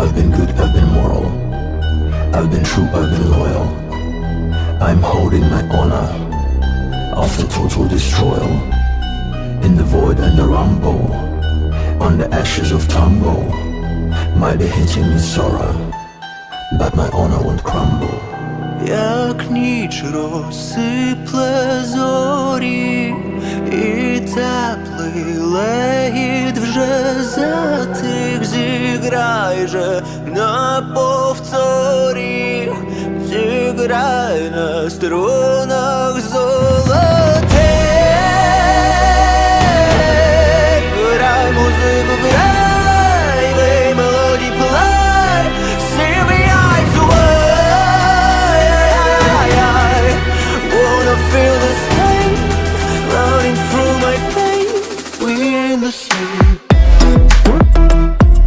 I've been good, I've been moral. I've been true, I've been loyal. I'm holding my honor after total destroyal. In the void and the rumble, on the ashes of tumble, might be hitting me sorrow, but my honor won't crumble. як ніч розсипле зорі, і теплий легіт же на повторі зіграй на струнах золотих Грай музику, грай, вей мелодій плай Сім'ї I wanna feel the same Running through my veins We're the same